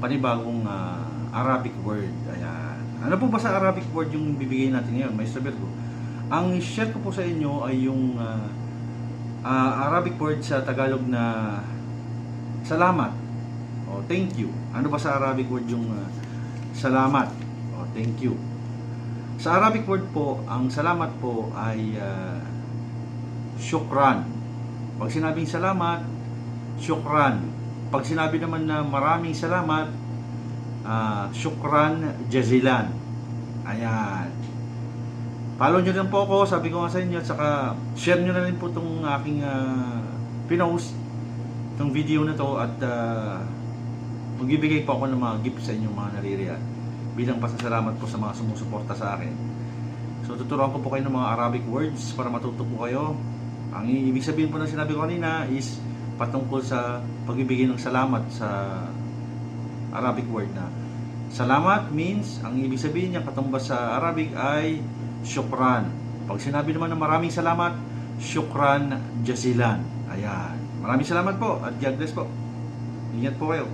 panibagong ah, Arabic word. Ayan. Ano po ba sa Arabic word yung bibigay natin ngayon, Maestro Virgo? Ang share ko po sa inyo ay yung ah, ah, Arabic word sa Tagalog na salamat. O thank you. Ano ba sa Arabic word yung ah, salamat? O thank you. Sa Arabic word po, ang salamat po ay ah, syukran. Pag sinabing salamat, syukran. Pag sinabi naman na maraming salamat, ah, syukran jazilan. Ayan. Follow nyo rin po ako, sabi ko nga sa inyo, at saka share nyo na rin po itong aking ah, pinost, itong video na to at ah, magbibigay po ako ng mga gift sa inyong mga naririyan bilang pasasalamat po sa mga sumusuporta sa akin. So tuturuan ko po kayo ng mga Arabic words para matuto po kayo. Ang ibig sabihin po ng sinabi ko kanina is patungkol sa pagbibigay ng salamat sa Arabic word na salamat means ang ibig sabihin niya katumbas sa Arabic ay syukran. Pag sinabi naman ng maraming salamat, syukran jazilan. Ayan. Maraming salamat po at God bless po. Ingat po kayo.